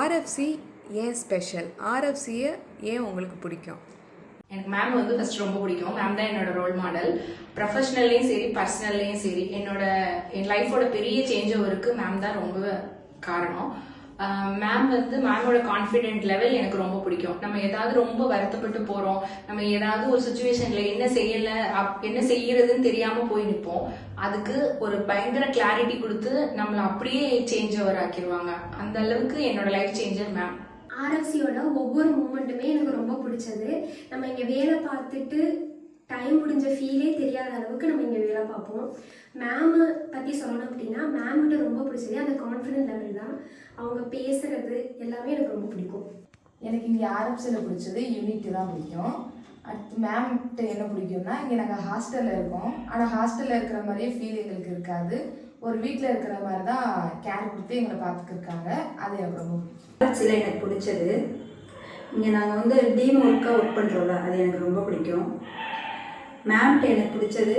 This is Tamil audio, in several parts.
ஆர்எஃப்சி ஏன் ஸ்பெஷல் ஆர்எஃப்சியை ஏன் உங்களுக்கு பிடிக்கும்? எனக்கு மேம் வந்து ஃபர்ஸ்ட் ரொம்ப பிடிக்கும். மேம் தான் என்னோட ரோல் மாடல் ப்ரொஃபஷனல்லையும் சரி பர்சனல்லையும் சரி என்னோட என் லைஃபோட பெரிய சேஞ்ச் ஓவருக்கு மேம் தான் ரொம்ப காரணம். மேம் வந்து மேமோட கான்ஃபிடென்ட் லெவல் எனக்கு ரொம்ப பிடிக்கும். நம்ம ஏதாவது ரொம்ப வருத்தப்பட்டு போறோம். நம்ம ஏதாவது ஒரு சுச்சுவேஷன்ல என்ன செய்யல அப்- என்ன செய்யறதுன்னு தெரியாம போய் நிற்போம் அதுக்கு ஒரு பயங்கர கிளாரிட்டி கொடுத்து நம்மளை அப்படியே சேஞ்ச் ஓவர் ஆக்கிடுவாங்க அந்த அளவுக்கு என்னோட லைஃப் சேஞ்சர் மேம் ஆர்எஃப்சியோட ஒவ்வொரு மூமெண்ட்டுமே எனக்கு ரொம்ப பிடிச்சது. நம்ம இங்கே வேலை பார்த்துட்டு டைம் முடிஞ்ச ஃபீலே தெரியாத அளவுக்கு நம்ம இங்கே வேலை பார்ப்போம். மேமை பற்றி சொல்லணும் அப்படின்னா மேம் கிட்ட ரொம்ப பிடிச்சது அந்த கான்ஃபிடென்ட் லெவல் தான். அவங்க பேசுறது எல்லாமே எனக்கு ரொம்ப பிடிக்கும். எனக்கு இங்கே ஆர்எஃப்சியில் பிடிச்சது யூனிட்டி தான் பிடிக்கும். அடுத்து மேம்கிட்ட என்ன பிடிக்கும்னா இங்கே நாங்கள் ஹாஸ்டலில் இருக்கோம். ஆனால் ஹாஸ்டலில் இருக்கிற மாதிரியே ஃபீல் எங்களுக்கு இருக்காது. ஒரு வீட்டில் இருக்கிற மாதிரி தான் கேர் கொடுத்து எங்களை பார்த்துக்கிருக்காங்க. அது எனக்கு ரொம்ப பிடிக்கும். சில எனக்கு பிடிச்சது இங்கே நாங்கள் வந்து டீம் ஒர்க்காக ஒர்க் பண்ணுறோம்ல அது எனக்கு ரொம்ப பிடிக்கும். மேம்கிட்ட எனக்கு பிடிச்சது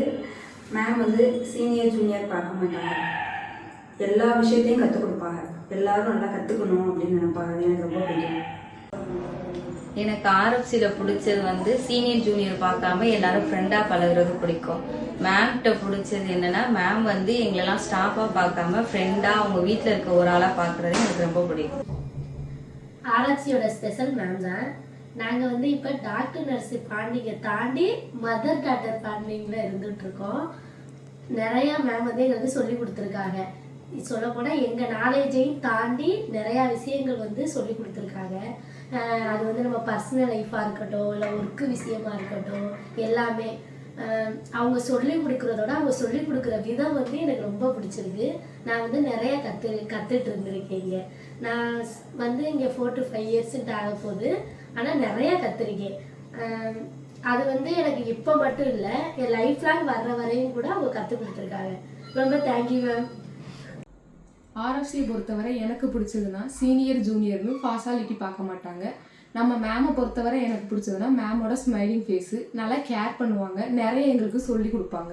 மேம் வந்து சீனியர் ஜூனியர் பார்க்க மாட்டாங்க. எல்லா விஷயத்தையும் கற்றுக் கொடுப்பாங்க. எல்லாரும் நல்லா கற்றுக்கணும் அப்படின்னு நினைப்பாங்க. அது எனக்கு ரொம்ப பிடிக்கும். எனக்கு ஆர்எஃப்சியில் பிடிச்சது வந்து சீனியர் ஜூனியர் பார்க்காம எல்லாரும் ஃப்ரெண்டாக பழகுறது பிடிக்கும். மேம்கிட்ட பிடிச்சது என்னன்னா மேம் வந்து எங்களெல்லாம் ஸ்டாஃபாக பார்க்காம ஃப்ரெண்டாக அவங்க வீட்டில் இருக்க ஒரு ஆளாக பார்க்குறது எனக்கு ரொம்ப பிடிக்கும். ஆராய்ச்சியோட ஸ்பெஷல் மேம் தான். நாங்கள் வந்து இப்போ டாக்டர் நர்ஸு பாண்டிங்கை தாண்டி மதர் டாக்டர் பாண்டிங்கில் இருந்துட்டு இருக்கோம் நிறையா மேம் வந்து எங்களுக்கு சொல்லி கொடுத்துருக்காங்க. சொல்லப்போனால் எங்கள் நாலேஜையும் தாண்டி நிறையா விஷயங்கள் வந்து சொல்லி கொடுத்துருக்காங்க. அது வந்து நம்ம பர்சனல் லைஃப்பாக இருக்கட்டும் இல்லை ஒர்க்கு விஷயமா இருக்கட்டும் எல்லாமே. அவங்க சொல்லி கொடுக்குறதோட அவங்க சொல்லி கொடுக்குற விதம் வந்து எனக்கு ரொம்ப பிடிச்சிருக்கு. நான் வந்து நிறைய கற்று கற்றுட்டு இருந்திருக்கேன் இங்கே நான் வந்து இங்கே ஃபோர் டு ஃபைவ் இயர்ஸ்ன்ட்டு ஆக போகுது ஆனால் நிறைய கற்றுருக்கேன் அது வந்து எனக்கு இப்போ மட்டும் இல்லை என் லைஃப் லாங் வர்ற வரையும் கூட அவங்க கற்றுக் கொடுத்துருக்காங்க. ரொம்ப தேங்க்யூ மேம் ஆர்எஃப்சியை பொறுத்தவரை எனக்கு பிடிச்சதுன்னா சீனியர் ஜூனியர்னு ஃபாசாலிட்டி பார்க்க மாட்டாங்க. நம்ம மேமை பொறுத்தவரை எனக்கு பிடிச்சதுன்னா மேமோட ஸ்மைலிங் ஃபேஸு நல்லா கேர் பண்ணுவாங்க. நிறைய எங்களுக்கு சொல்லி கொடுப்பாங்க.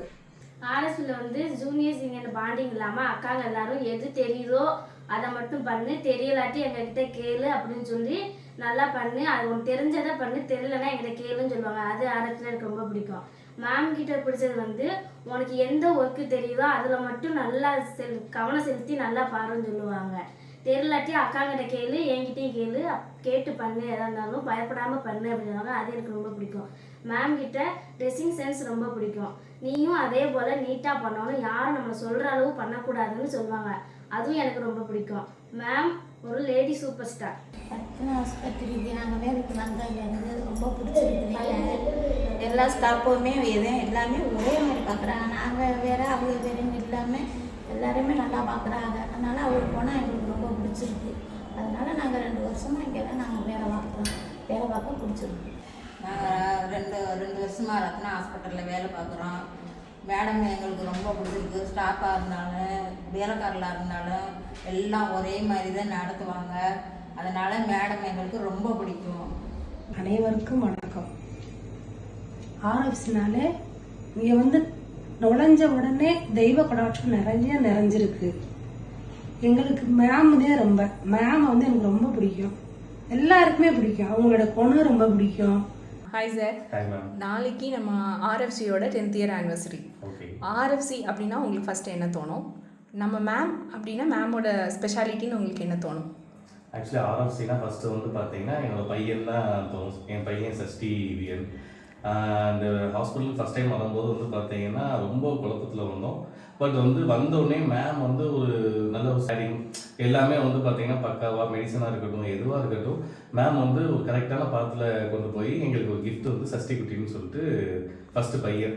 ஆர்எஸ்ல வந்து ஜூனியர் சீனியர் பாண்டிங் இல்லாமல் அக்காங்க எல்லாரும் எது தெரியுதோ அதை மட்டும் பண்ணு தெரியலாட்டி எங்ககிட்ட கேளு அப்படின்னு சொல்லி நல்லா பண்ணு. அது உனக்கு தெரிஞ்சதை பண்ணு தெரியலன்னா எங்கிட்ட கேளுன்னு சொல்லுவாங்க. அது ஆர்எஸ்ல எனக்கு ரொம்ப பிடிக்கும். மேம் கிட்ட பிடிச்சது வந்து உனக்கு எந்த ஒர்க்கு தெரியுதோ அதில் மட்டும் நல்லா செல் கவனம் செலுத்தி நல்லா பாருன்னு சொல்லுவாங்க. தெரியலாட்டி அக்காங்கிட்ட கேளு என்கிட்டயும் கேளு. அப்- கேட்டு பண்ணு எதா இருந்தாலும் பயப்படாமல் பண்ணு அப்படின்னாங்க அது எனக்கு ரொம்ப பிடிக்கும். மேம் கிட்ட ட்ரெஸ்ஸிங் சென்ஸ் ரொம்ப பிடிக்கும். நீயும் அதே போல் நீட்டாக பண்ணணும். யாரும் நம்ம சொல்கிற அளவு பண்ணக்கூடாதுன்னு சொல்லுவாங்க. அதுவும் எனக்கு ரொம்ப பிடிக்கும். மேம் ஒரு லேடி சூப்பர் ஸ்டார் ரத்னா ஆஸ்பத்திரிக்கு நாங்கள் வேலைக்கு வந்தது எனக்கு ரொம்ப பிடிச்சிருக்கு எல்லா ஸ்டாஃபுமே எதே எல்லாமே ஒரே மாதிரி பார்க்குறாங்க நாங்கள் வேற அவங்க வேறன்னு இல்லாமல் எல்லாருமே நல்லா பார்க்குறாங்க அதனால் அவருக்கு போனால் எங்களுக்கு ரொம்ப பிடிச்சிருக்கு அதனால நாங்கள் ரெண்டு வருஷமாக இங்கே தான் நாங்கள் வேலை பார்க்குறோம். வேலை பார்க்க பிடிச்சிருக்கு. நாங்கள் ரெண்டு ரெண்டு வருஷமாக ரத்னா ஹாஸ்பிட்டலில் வேலை பார்க்குறோம். மேடம் எங்களுக்கு ரொம்ப பிடிச்சிருக்கு. ஸ்டாஃபாக இருந்தாலும் வேலைக்காரலாக இருந்தாலும் எல்லாம் ஒரே மாதிரி தான் நடத்துவாங்க. அதனால் மேடம் எங்களுக்கு ரொம்ப பிடிக்கும். அனைவருக்கும் வணக்கம். ஆர்எஃப்ஸ்னாலே இங்கே வந்து நுழைஞ்ச உடனே தெய்வ கடாட்சம் நிறைய நிறைஞ்சிருக்கு. எங்களுக்கு மேம் தான் ரொம்ப. மேம் வந்து எனக்கு ரொம்ப பிடிக்கும். எல்லாருக்குமே பிடிக்கும். அவங்களோட குணம் ரொம்ப பிடிக்கும். ஹாய் சார் நாளைக்கு நம்ம ஆர்எஃப்சியோட tenth year anniversary R F C அப்படின்னா உங்களுக்கு ஃபஸ்ட்டு என்ன தோணும்? நம்ம மேம் அப்படின்னா மேமோட ஸ்பெஷாலிட்டின்னு உங்களுக்கு என்ன தோணும்? ஆக்சுவலி ஆர்எஃப்சினா ஃபஸ்ட்டு வந்து பார்த்தீங்கன்னா என்னோட பையன் தான் தோணும். என் பையன் சஷ்டி வியன் அந்த ஹாஸ்பிட்டல் ஃபஸ்ட் டைம் வரும்போது வந்து பார்த்தீங்கன்னா ரொம்ப குழப்பத்தில் வந்தோம். பட் வந்து வந்தோடனே மேம் வந்து ஒரு நல்ல ஒரு சரிங் எல்லாமே வந்து பார்த்தீங்கன்னா பக்காவாக மெடிசனாக இருக்கட்டும் எதுவாக இருக்கட்டும் மேம் வந்து ஒரு கரெக்டான பாத்தில் கொண்டு போய் எங்களுக்கு ஒரு கிஃப்ட் வந்து சஷ்டி குட்டின்னு சொல்லிட்டு ஃபஸ்ட்டு பையன்.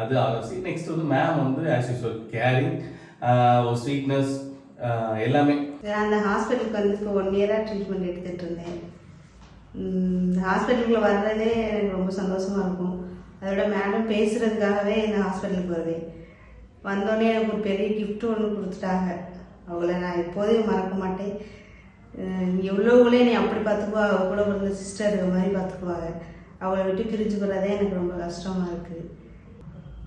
அது ஆர்எஃப்சி நெக்ஸ்ட் வந்து மேம் வந்து ஆஸ் யூஸ்வல் கேரிங் ஒரு ஸ்வீட்னஸ் எல்லாமே. அந்த ஹாஸ்பிட்டலுக்கு வந்து இப்போ ஒன் இயராக ட்ரீட்மெண்ட் எடுத்துகிட்டு இருந்தேன். ஹாஸ்பிட்டலுக்குள்ள வர்றதே எனக்கு ரொம்ப சந்தோஷமாக இருக்கும். அதோட மேடம் பேசுகிறதுக்காகவே இந்த ஹாஸ்பிட்டலுக்கு வருவேன் வந்தோடனே எனக்கு ஒரு பெரிய கிஃப்ட் ஒன்று கொடுத்துட்டாங்க. அவங்கள நான் எப்போதையும் மறக்க மாட்டேன். எவ்வளோவுகளே நீ அப்படி பார்த்துக்குவா அவ கூட பிறந்த சிஸ்டர் மாதிரி பார்த்துக்குவாங்க. அவளை விட்டு பிரிஞ்சு போகிறதே எனக்கு ரொம்ப கஷ்டமாக இருக்குது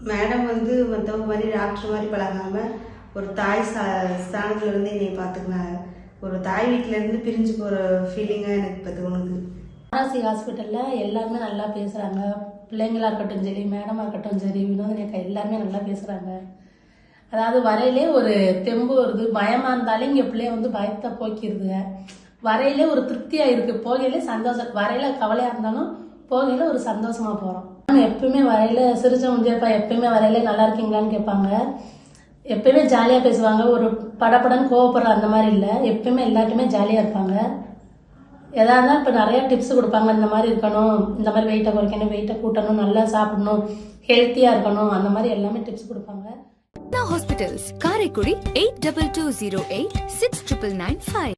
மேடம் வந்து மற்றவங்க மாதிரி டாக்டர் மாதிரி பழகாமல் ஒரு தாய் சா ஸ்தானத்துலேருந்து என்னை பார்த்துக்கினாங்க. ஒரு தாய் வீட்டிலேருந்து பிரிஞ்சு போகிற ஃபீலிங்காக எனக்கு இப்போ தோணுது. ஆர்சி ஹாஸ்பிட்டலில் எல்லாருமே நல்லா பேசுகிறாங்க பிள்ளைங்களா இருக்கட்டும் சரி மேடமாக இருக்கட்டும் சரி வினோதினி அக்கா எல்லாருமே நல்லா பேசுகிறாங்க அதாவது வரையிலே ஒரு தெம்பு வருது. பயமாக இருந்தாலே இங்கே பிள்ளைய வந்து பயத்தை போக்கிடுதுங்க வரையிலே ஒரு திருப்தியாக இருக்குது போகையிலே சந்தோஷம். வரையில கவலையாக இருந்தாலும் போகையில ஒரு சந்தோஷமாக போகிறோம் எப்பயுமே வரையில சிரிச்ச முடிஞ்சப்பா எப்பயுமே வரையில நல்லா இருக்கீங்களான்னு கேட்பாங்க. எப்பயுமே ஜாலியாக பேசுவாங்க. ஒரு படப்படன்னு கோவப்படுற அந்த மாதிரி இல்லை. எப்பயுமே எல்லாருக்குமே ஜாலியாக இருப்பாங்க. எதா இருந்தாலும் இப்போ நிறைய டிப்ஸ் கொடுப்பாங்க. இந்த மாதிரி இருக்கணும் இந்த மாதிரி வெயிட்டை குறைக்கணும் வெயிட்டை கூட்டணும் நல்லா சாப்பிடணும் ஹெல்த்தியாக இருக்கணும். அந்த மாதிரி எல்லாமே டிப்ஸ் கொடுப்பாங்க. Hospitals Karaikudi eight double two zero eight six triple nine five